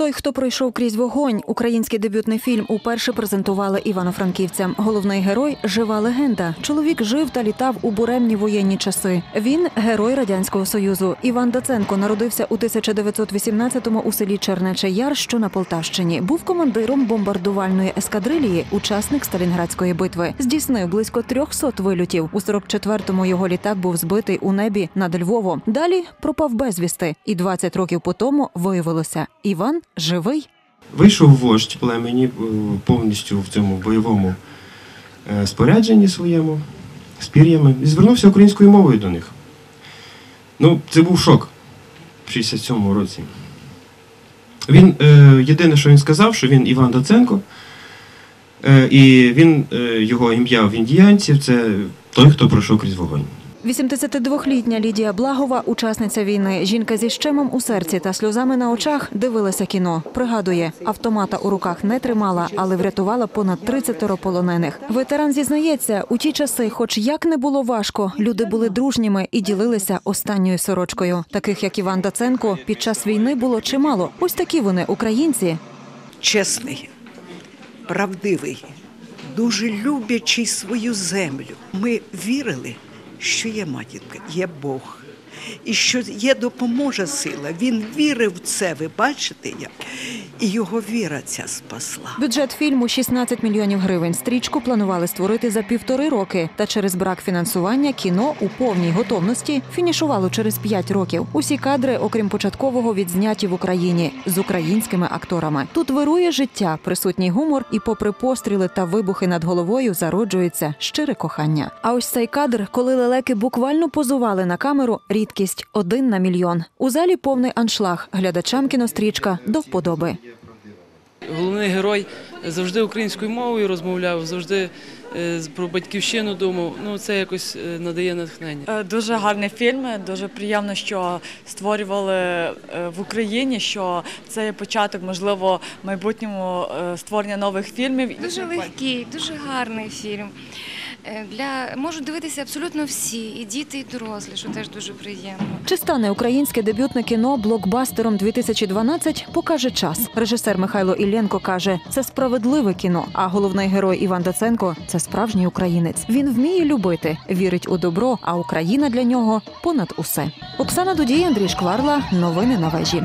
Той, хто пройшов крізь вогонь, український дебютний фільм уперше презентували івано-франківцям. Головний герой жива легенда. Чоловік жив та літав у буремні воєнні часи. Він герой радянського союзу. Іван Даценко народився у 1918-му у селі Чернечий Яр, що на Полтавщині. Був командиром бомбардувальної ескадрилії, учасник Сталінградської битви. Здійснив близько 300 вильотів. У 44-му його літак був збитий у небі над Львовом. Далі пропав безвісти, і 20 років по тому виявилося: Іван живий. Вийшов вождь племені е, повністю в цьому бойовому е, спорядженні своєму, з пір'ями, і звернувся українською мовою до них. Ну, це був шок в 67-му році. Він, е, єдине, що він сказав, що він Іван Доценко, е, і він, е, його ім'я в індіянців це той, хто пройшов крізь вогонь. 82-літня Лідія Благова, учасниця війни. Жінка зі щемом у серці та сльозами на очах дивилася кіно. Пригадує, автомата у руках не тримала, але врятувала понад 30 полонених. Ветеран зізнається, у ті часи, хоч як не було важко, люди були дружніми і ділилися останньою сорочкою. Таких як Іван Даценко, під час війни було чимало. Ось такі вони українці. чесний, правдивий, дуже люблячий свою землю. Ми вірили, що є матінка, є Бог. І що є допоможе сила. Він вірив в це, ви бачите як? І його віра ця спасла. Бюджет фільму 16 мільйонів гривень. Стрічку планували створити за півтори роки. Та через брак фінансування кіно у повній готовності фінішувало через 5 років. Усі кадри, окрім початкового, відзняті в Україні з українськими акторами. Тут вирує життя, присутній гумор, і, попри постріли та вибухи над головою, зароджується щире кохання. А ось цей кадр, коли лелеки буквально позували на камеру, рідкість один на мільйон. У залі повний аншлаг. Глядачам кінострічка до вподоби. Головний герой завжди українською мовою розмовляв, завжди е, про батьківщину думав. Ну це якось е, надає натхнення. Е, Дуже гарний фільм. Дуже приємно, що створювали в Україні. Що це є початок, можливо, майбутньому створення нових фільмів. Дуже легкий, дуже гарний фільм. Е, Для можуть дивитися абсолютно всі, і діти, і дорослі, що теж дуже приємно. Чи стане українське дебютне кіно блокбастером 2012, покаже час. Режисер Михайло Іллєнко каже, це справедливе кіно. А головний герой Іван Доценко це справжній українець. Він вміє любити, вірить у добро, а Україна для нього понад усе. Оксана Дудій, Андрій Шкварла. Новини на вежі.